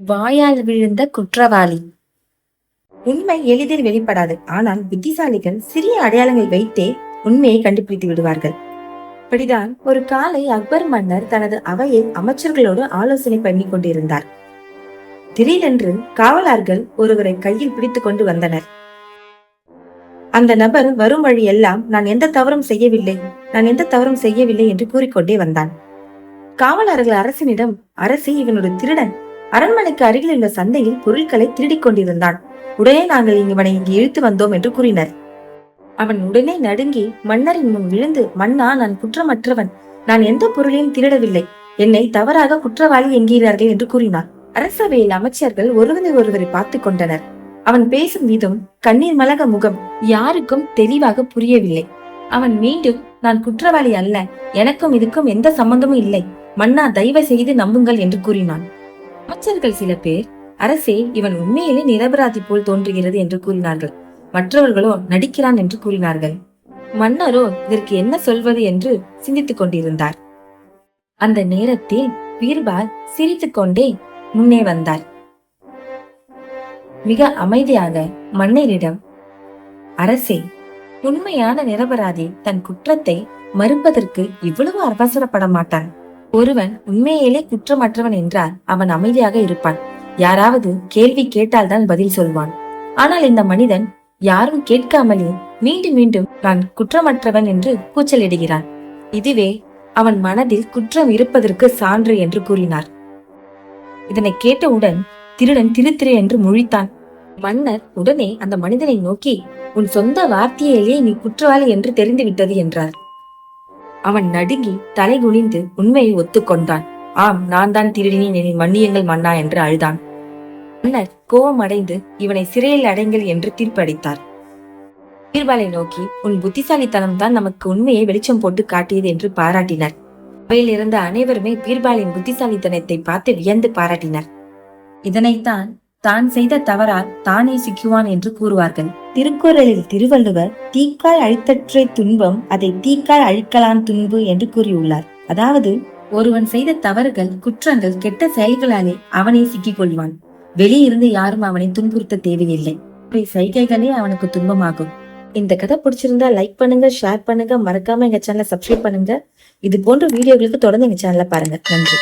வாயால் விழுந்த குற்றவாளி. உண்மை எளிதில் வெளிப்படாது. ஆனால் புத்திசாலிகள் சிறிய அடையாளங்கள் வைத்தே உண்மையை கண்டுபிடித்து விடுவார்கள். அப்படிதான் ஒரு காலை அக்பர் மன்னர் தனது அவையில் அமைச்சர்களோடு ஆலோசனை பண்ணி கொண்டிருந்தார். திடீரென்று காவலார்கள் ஒருவரை கையில் பிடித்துக் கொண்டு வந்தனர். அந்த நபர் வரும் வழி எல்லாம் நான் எந்த தவறும் செய்யவில்லை. நான் எந்த தவறும் செய்யவில்லை என்று கூறிக்கொண்டே வந்தான். காவலர்கள் அரசனிடம் அரசி இவனோட திருடன். அரண்மனைக்கு அருகில் உள்ள சந்தையில் பொருட்களை திருடிக் கொண்டிருந்தான். உடனே நாங்கள் இவனை இங்கு இழுத்து வந்தோம் என்று கூறினர். அவன் உடனே நடுங்கி மன்னரின் முன் விழுந்து மன்னா நான் குற்றமற்றவன். நான் எந்த பொருளையும் திருடவில்லை. என்னை தவறாக குற்றவாளி என்கிறார்கள் என்று கூறினார் அரசவையில் அமைச்சர்கள் ஒருவரை ஒருவரை பார்த்து கொண்டனர். அவன் பேசும் விதம் கண்ணீர் மலக முகம் யாருக்கும் தெளிவாக புரியவில்லை. அவன் மீண்டும் நான் குற்றவாளி அல்ல. எனக்கும் இதுக்கும் எந்த சம்பந்தமும் இல்லை. மன்னா தயவு செய்து நம்புங்கள் என்று கூறினான். அமைச்சர்கள் சில பேர் அரசே இவன் உண்மையிலே நிரபராதி போல் தோன்றுகிறது என்று கூறினார்கள். மற்றவர்களோ நடிக்கிறான் என்று கூறினார்கள். மன்னரோ இதற்கு என்ன சொல்வது என்று சிந்தித்துக் கொண்டிருந்தார். அந்த நேரத்தில் பீர்பால் சிரித்துக் கொண்டே முன்னே வந்தார். மிக அமைதியாக மன்னரிடம் அரசே உண்மையான நிரபராதி தன் குற்றத்தை மறுப்பதற்கு இவ்வளவு அவசரப்பட மாட்டான். ஒருவன் உண்மையிலே குற்றமற்றவன் என்றால் அவன் அமைதியாக இருப்பான். யாராவது கேள்வி கேட்டால்தான் பதில் சொல்வான். ஆனால் இந்த மனிதன் யாரும் கேட்காமலே மீண்டும் மீண்டும் நான் குற்றமற்றவன் என்று கூச்சலிடுகிறான். இதுவே அவன் மனதில் குற்றம் இருப்பதற்கு சான்று என்று கூறினார். இதனை கேட்டவுடன் திருடன் திரு திரு என்று முழித்தான். மன்னர் உடனே அந்த மனிதனை நோக்கி உன் சொந்த வார்த்தையிலேயே நீ குற்றவாளி என்று தெரிந்துவிட்டது என்றார். அவன் நடுங்கி தலை குனிந்து உண்மையை ஒத்துக்கொண்டான். ஆம் நான் தான் திருடினேன் என்னை மன்னியங்கள் மன்னா என்று அழுதான். மன்னர் கோபம் அடைந்து இவனை சிறையில் அடைங்கள் என்று தீர்ப்பளித்தார். பீர்பாலை நோக்கி உன் புத்திசாலித்தனம் தான் நமக்கு உண்மையை வெளிச்சம் போட்டு காட்டியது என்று பாராட்டினர். அவையில் இருந்த அனைவருமே பீர்பாலின் புத்திசாலித்தனத்தை பார்த்து வியந்து பாராட்டினர். இதனைத்தான் தான் செய்த தவறால் தானே சிக்குவான் என்று கூறுவார்கள். திருக்குறளில் திருவள்ளுவர் தீக்காய் அழித்தற்றை துன்பம் அதை தீக்காய் அழிக்கலாம் துன்பு என்று கூறியுள்ளார். அதாவது ஒருவன் செய்த தவறுகள் குற்றங்கள் கெட்ட செயல்களாலே அவனை சிக்கிக் கொள்வான் வெளியிருந்து யாரும் அவனை துன்புறுத்த தேவையில்லை. சைகைகளே அவனுக்கு துன்பமாகும். இந்த கதை பிடிச்சிருந்தா லைக் பண்ணுங்க ஷேர் பண்ணுங்க. மறக்காம எங்க சேனலை சப்ஸ்கிரைப் பண்ணுங்க. இது போன்ற வீடியோகளுக்கு தொடர்ந்து எங்க சேனலை பாருங்க. நன்றி.